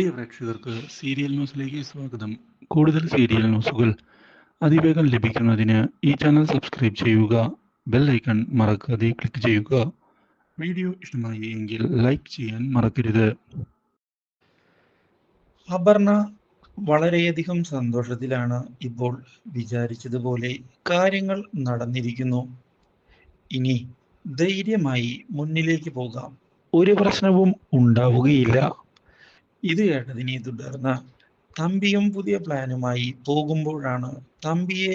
പ്രിയ പ്രേക്ഷകർക്ക് സീരിയൽ ന്യൂസിലേക്ക് സ്വാഗതം. കൂടുതൽ സീരിയൽ ന്യൂസുകൾ അതിവേഗം ലഭിക്കുന്നതിന് ഈ ചാനൽ സബ്സ്ക്രൈബ് ചെയ്യുക ബെൽ ഐക്കൺ മറക്കാതെ ക്ലിക്ക് ചെയ്യുക. വീഡിയോ ഇഷ്ടമായി എങ്കിൽ ലൈക്ക് ചെയ്യാൻ മറക്കരുത്. അപർണ വളരെയധികം സന്തോഷത്തിലാണ് ഇപ്പോൾ വിചാരിച്ചതുപോലെ കാര്യങ്ങൾ നടന്നിരിക്കുന്നു. ഇനി ധൈര്യമായി മുന്നിലേക്ക് പോകാം. ഒരു പ്രശ്നവും ഉണ്ടാവുകയില്ല. ഇത് കേട്ടതിനെ തുടർന്ന് തമ്പിയും പുതിയ പ്ലാനുമായി പോകുമ്പോഴാണ് തമ്പിയെ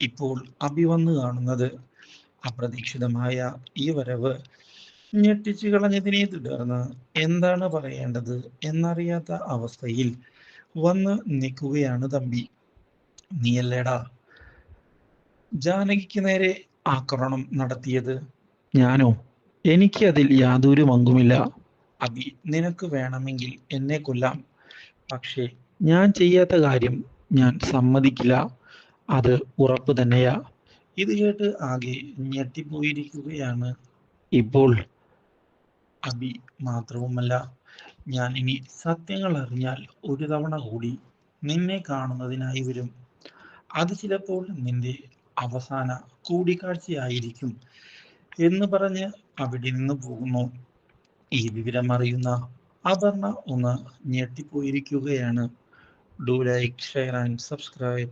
ഇപ്പോൾ അഭി വന്നു കാണുന്നത്. അപ്രതീക്ഷിതമായ ഈ വരവ് ഞെട്ടിച്ചു കളഞ്ഞതിനെ തുടർന്ന് എന്താണ് പറയേണ്ടത് എന്നറിയാത്ത അവസ്ഥയിൽ വന്ന് നിൽക്കുകയാണ് തമ്പി. നീയല്ലേടാ? ജാനകിക്ക് നേരെ ആക്രമണം നടത്തിയത് ഞാനോ? എനിക്ക് അതിൽ യാതൊരു പങ്കുമില്ല. അബി നിനക്ക് വേണമെങ്കിൽ എന്നെ കൊല്ലാം. പക്ഷേ ഞാൻ ചെയ്യാത്ത കാര്യം ഞാൻ സമ്മതിക്കില്ല. അത് ഉറപ്പ് തന്നെയാ. ഇത് കേട്ട് ആകെ ഞെട്ടിപ്പോയിരിക്കുകയാണ്. ഇപ്പോൾ അബി മാത്രവുമല്ല ഞാൻ ഇനി സത്യങ്ങൾ അറിഞ്ഞാൽ ഒരു തവണ കൂടി നിന്നെ കാണുന്നതിനായി വരും. അത് ചിലപ്പോൾ നിന്റെ അവസാന കൂടിക്കാഴ്ചയായിരിക്കും എന്ന് പറഞ്ഞ് അവിടെ നിന്ന് പോകുന്നു. ഈ വിവരം അറിയുന്ന അപർണ ഒന്ന് ഞെട്ടിപ്പോയിരിക്കുകയാണ്. Do like share and subscribe